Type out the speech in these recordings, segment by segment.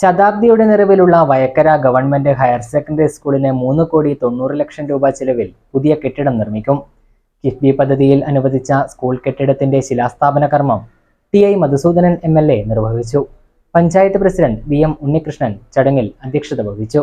ശതാബ്ദിയുടെ നിറവിലുള്ള Vayakkara government higher secondary സ്കൂളിന് മൂന്ന് കോടി തൊണ്ണൂറ് ലക്ഷം രൂപ ചിലവിൽ പുതിയ കെട്ടിടം നിർമ്മിക്കും. കിഫ്ബി പദ്ധതിയിൽ അനുവദിച്ച സ്കൂൾ കെട്ടിടത്തിന്റെ ശിലാസ്ഥാപന കർമ്മം T I Madhusudanan M L A നിർവഹിച്ചു. Panchayat president V M Unnikrishnan ചടങ്ങിൽ അധ്യക്ഷത വഹിച്ചു.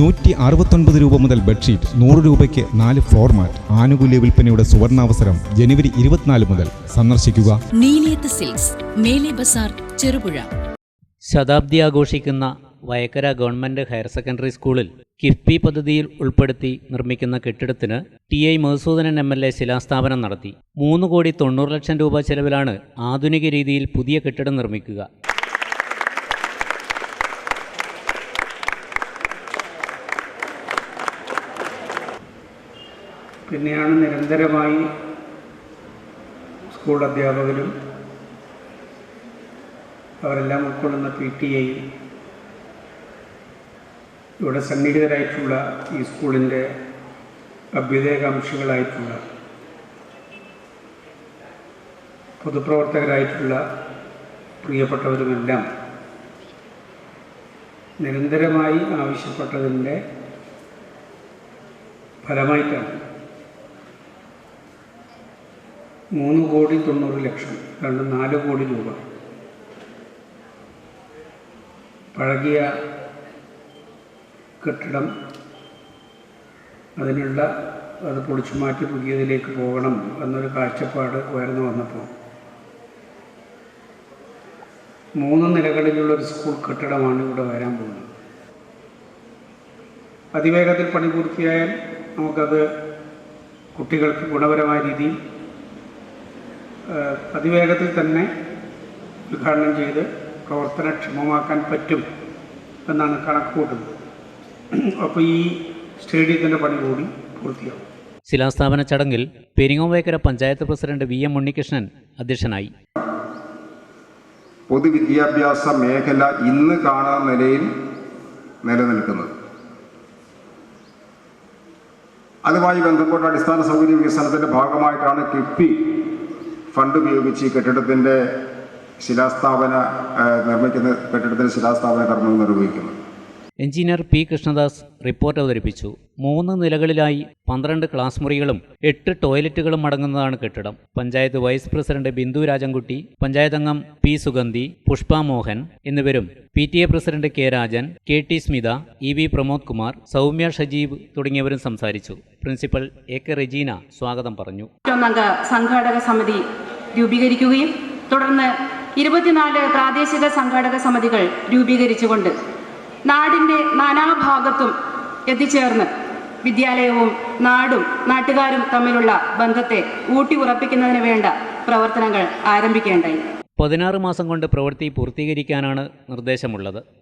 നൂറ്റി അറുപത്തൊൻപത് രൂപ മുതൽ ബെഡ്ഷീറ്റ് നൂറ് രൂപയ്ക്ക് നാല് ഫ്ലോർ മാറ്റ് ആനുകൂല്യ വിൽപ്പനയുടെ സുവർണാവസരം ജനുവരി ഇരുപത്തിനാല് മുതൽ. സന്ദർശിക്കുക. നീലിയത്ത് സിൽക്സ് മേലെ ബസാർ ചെറുപുഴ. ശതാബ്ദി ആഘോഷിക്കുന്ന വയക്കര ഗവൺമെന്റ് ഹയർ സെക്കൻഡറി സ്കൂളിൽ കിഫ്ബി പദ്ധതിയിൽ ഉൾപ്പെടുത്തി നിർമ്മിക്കുന്ന കെട്ടിടത്തിന് T I Madhusudanan M L A ശിലാസ്ഥാപനം നടത്തി. മൂന്ന് കോടി തൊണ്ണൂറ് ലക്ഷം രൂപ ചെലവിലാണ് ആധുനിക രീതിയിൽ പുതിയ കെട്ടിടം നിർമ്മിക്കുക. പിന്നെയാണ് നിരന്തരമായി സ്കൂൾ അധ്യാപകരും അവരെല്ലാം ഉൾക്കൊള്ളുന്ന പി ടി ഐ ഇവിടെ സന്നിഹിതരായിട്ടുള്ള ഈ സ്കൂളിന്റെ അഭ്യുദയകാംക്ഷികളായിട്ടുള്ള പൊതുപ്രവർത്തകരായിട്ടുള്ള പ്രിയപ്പെട്ടവരുമെല്ലാം നിരന്തരമായി ആവശ്യപ്പെട്ടതിന്റെ ഫലമായിട്ടാണ് മൂന്ന് കോടി തൊണ്ണൂറ് ലക്ഷം രണ്ട് നാല് കോടി രൂപ. പഴകിയ കെട്ടിടം അതിനുള്ള അത് പൊളിച്ചു മാറ്റി പുതിയതിലേക്ക് പോകണം എന്നൊരു കാഴ്ചപ്പാട് ഉയർന്നു വന്നപ്പോൾ മൂന്ന് നിലകളിലുള്ള ഒരു സ്കൂൾ കെട്ടിടമാണ് ഇവിടെ വരാൻ പോകുന്നത്. അതിവേഗത്തിൽ പണി പൂർത്തിയായാൽ നമുക്കത് കുട്ടികൾക്ക് ഗുണപരമായ രീതിയിൽ അതിവേഗത്തിൽ തന്നെ ഉദ്ഘാടനം ചെയ്ത് പ്രവർത്തനക്ഷമമാക്കാൻ പറ്റും എന്നാണ് കണക്ക് കൂട്ടുന്നത് അപ്പോൾ ഈ സ്റ്റേഡിയത്തിന്റെ പണി കൂടി പൂർത്തിയാവും. ശിലാസ്ഥാപന ചടങ്ങിൽ Peringomevayakkara panchayat president V M Unnikrishnan അധ്യക്ഷനായി. പൊതുവിദ്യാഭ്യാസ മേഖല ഇന്ന് കാണാൻ നിലയിൽ നിലനിൽക്കുന്നത്. അതുമായി ബന്ധപ്പെട്ട അടിസ്ഥാന സൗകര്യ വികസനത്തിന്റെ ഭാഗമായിട്ടാണ് കിഫ്ബി ഫണ്ട് ഉപയോഗിച്ച് ഈ കെട്ടിടത്തിന്റെ ശിലാസ്ഥാപന നിർമ്മിക്കുന്ന കെട്ടിടത്തിന്റെ ശിലാസ്ഥാപന കർമ്മം നിർവഹിക്കുന്നത് എഞ്ചിനീയർ പി. കൃഷ്ണദാസ് റിപ്പോർട്ട് അവതരിപ്പിച്ചു. മൂന്ന് നിലകളിലായി പന്ത്രണ്ട് ക്ലാസ് മുറികളും എട്ട് ടോയ്ലറ്റുകളും അടങ്ങുന്നതാണ് കെട്ടിടം. പഞ്ചായത്ത് വൈസ് പ്രസിഡന്റ് ബിന്ദു രാജൻകുട്ടി പഞ്ചായത്ത് അംഗം പി. സുഗന്ധി പുഷ്പ മോഹൻ എന്നിവരും P. T. A president K. Rajan K. T. Smitha E. V. Pramod Kumar Soumya Shajeeb തുടങ്ങിയവരും സംസാരിച്ചു. Principal A. കെ. റെജീന സ്വാഗതം പറഞ്ഞു. സംഘാടക സമിതി രൂപീകരിക്കുകയും തുടർന്ന് ഇരുപത്തിനാല് പ്രാദേശിക സംഘാടക സമിതികൾ രൂപീകരിച്ചുകൊണ്ട് നാടിന്റെ നാനാഭാഗത്തും എത്തിച്ചേർന്ന് വിദ്യാലയവും നാടും നാട്ടുകാരും തമ്മിലുള്ള ബന്ധത്തെ ഊട്ടി ഉറപ്പിക്കുന്നതിന് വേണ്ട പ്രവർത്തനങ്ങൾ ആരംഭിക്കേണ്ടായി. പതിനാറ് മാസം കൊണ്ട് പ്രവൃത്തി പൂർത്തീകരിക്കാനാണ് നിർദ്ദേശമുള്ളത്.